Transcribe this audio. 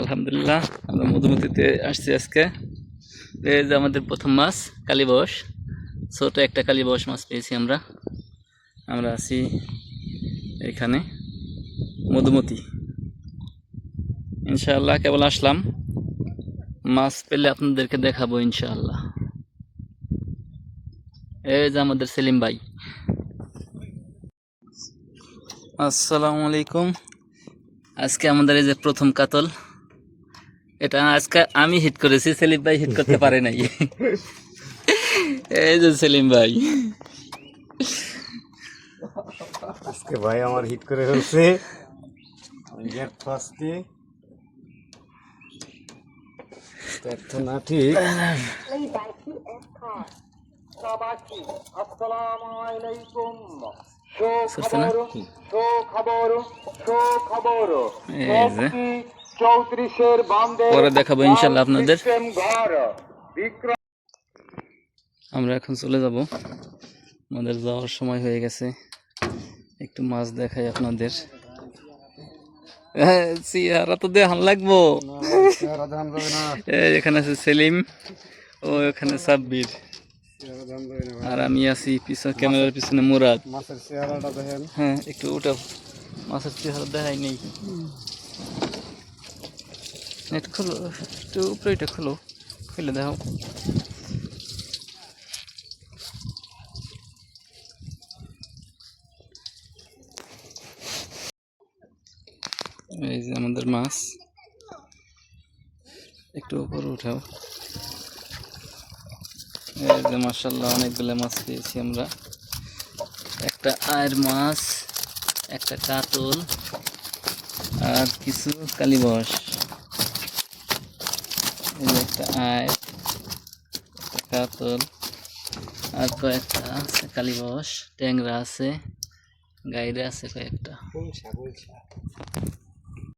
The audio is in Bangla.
আলহামদুলিল্লাহ, আমরা মধুমতিতে আসছি আজকে। এই যে আমাদের প্রথম মাছ কালীবস ছোট একটা কালীবস মাছ পেয়েছি আমরা। আমরা আছি এখানে, মধুমতি। ইনশাআল্লাহ, কেবল আসলাম। মাছ পেলে আপনাদেরকে দেখাবো ইনশাআল্লাহ। এই যে আমাদের সেলিম ভাই। আসসালামু আলাইকুম। আজকে আমাদের এই যে প্রথম কাতল এটা আজকে আমি হিট করেছি সেলিম ভাই হিট করতে পারে নাই। এই যে সেলিম ভাই। আজকে ভাই আমার হিট করে ফেলছে। না ঠিক। পরে দেখাবো ইনশাল্লাহ আপনাদের। আমরা এখন চলে যাব। আমাদের যাওয়ার সময় হয়ে গেছে। একটু মাছ দেখাই আপনাদের। হ্যাঁ, চেহারা তো দেখান লাগবো। এখানে আছে সেলিম ও এখানে সাব্বির। আর আমি আছি পিছনে ক্যামেরার পিছনে মুরাদ। মাছের চেহারাটা দেখেন। হ্যাঁ একটু ওটা মাছের চেহারা দেখাই নেই। নেট খোলো একটু উপরে এটা খোলো খুলে দেখো এই যে আমাদের মাছ। একটু উপরে উঠাও। যে মার্শাল্লাহ অনেকগুলো মাছ পেয়েছি আমরা। একটা আয়ের মাছ, একটা কাতল, আর কিছু কালীবস একটা আয়, একটা কাতল, আর কয়েকটা আছে কালীবস ট্যাংরা আছে গাইরে আছে কয়েকটা।